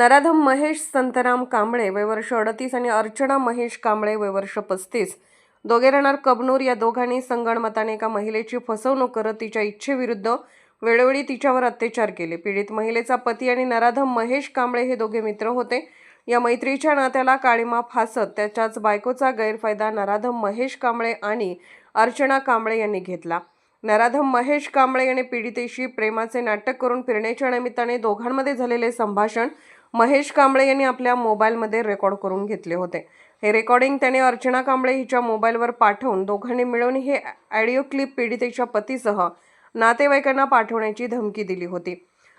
नराधम महेश संतराम कांबळे वयवर्ष अडतीस आणि अर्चना महेश कांबळे वयवर्ष पस्तीस. दोघे राहणार कबनूर. या दोघांनी संगणमताने एका महिलेची फसवणूक करत तिच्या इच्छेविरुद्ध वेळोवेळी तिच्यावर अत्याचार केले. पीडित महिलेचा पती आणि नराधम महेश कांबळे हे दोघे मित्र होते. या मैत्रीच्या नात्याला काळीमा फासत त्याच्याच बायकोचा गैरफायदा नराधम महेश कांबळे आणि अर्चना कांबळे यांनी घेतला. नराधम महेश कांबळे याने पीडितेशी प्रेमाचे नाटक करून फिरण्याच्या निमित्ताने दोघांमध्ये झालेले संभाषण महेश कांबळे यांनी आपल्या मोबाईलमध्ये रेकॉर्ड करून घेतले होते. हे रेकॉर्डिंग त्याने अर्चना कांबळे हिच्या मोबाईलवर पाठवून दोघांनी मिळून हे ऑडिओ क्लिप पीडितेच्या पतीसह नातेवाईकांना पाठवण्याची धमकी दिली होती.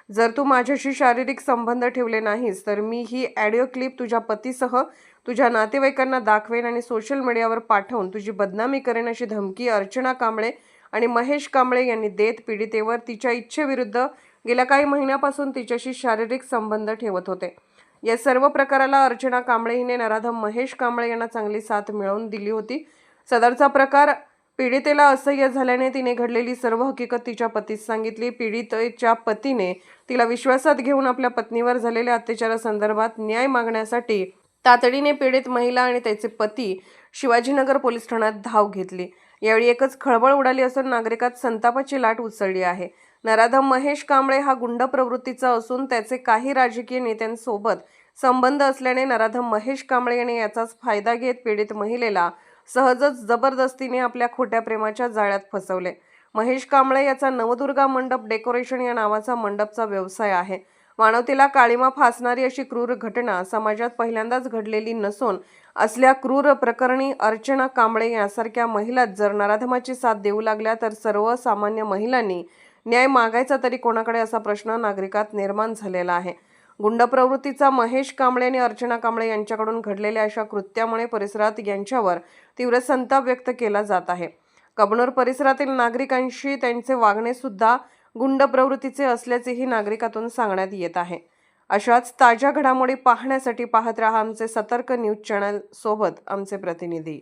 जर तू माझ्याशी शारीरिक संबंध ठेवले नाहीस तर मी ही ऑडिओ क्लिप तुझ्या पतीसह तुझ्या नातेवाईकांना दाखवेन आणि सोशल मीडियावर पाठवून तुझी बदनामी करेन अशी धमकी अर्चना कांबळे आणि महेश कांबळे यांनी देत पीडितेवर तिच्या इच्छेविरुद्ध गेल्या काही महिन्यापासून तिच्याशी शारीरिक संबंध ठेवत होते. या सर्व प्रकाराला अर्चना कांबळे हिने नराधम महेश कांबळे यांना चांगली साथ मिळवून दिली होती. सदरचा प्रकार पीडितेला असह्य झाल्याने तिने घडलेली सर्व हकीकत तिच्या पतीस सांगितली. पीडितेच्या पतीने तिला विश्वासात घेऊन आपल्या पत्नीवर झालेल्या अत्याचारासंदर्भात न्याय मागण्यासाठी तातडीने पीडित महिला आणि त्याचे पती शिवाजीनगर पोलीस ठाण्यात धाव घेतली. यावेळी एकच खळबळ उडाली असून नागरिकात संतापाची लाट उसळली आहे. नराधम महेश कांबळे हा गुंड प्रवृत्तीचा असून त्याचे काही राजकीय नेत्यांसोबत संबंध असल्याने नराधम महेश कांबळे याने याचाच फायदा घेत पीडित महिलेला सहजच जबरदस्तीने आपल्या खोट्या प्रेमाच्या जाळ्यात फसवले. महेश कांबळे याचा नवदुर्गा मंडप डेकोरेशन या नावाचा मंडपचा व्यवसाय आहे. मानवतेला काळीमा फासणारी अशी क्रूर घटना समाजात पहिल्यांदाच घडलेली नसून असल्या क्रूर प्रकरणी अर्चना कांबळे यासारख्या महिला जर नराधमाची साथ देऊ लागल्या तर सर्वसामान्य महिलांनी न्याय मागायचा तरी कोणाकडे असा प्रश्न नागरिकात निर्माण झालेला आहे. गुंड प्रवृत्तीचा महेश कांबळे आणि अर्चना कांबळे यांच्याकडून घडलेल्या अशा कृत्यामुळे परिसरात यांच्यावर तीव्र संताप व्यक्त केला जात आहे. कबनूर परिसरातील नागरिकांशी त्यांचे वागणे सुद्धा गुंड प्रवृत्तीचे असल्याचेही नागरिकातून सांगण्यात येत आहे. अशाच ताज्या घडामोडी पाहण्यासाठी पाहत रहा आमचे सतर्क न्यूज चॅनल सोबत आमचे प्रतिनिधी.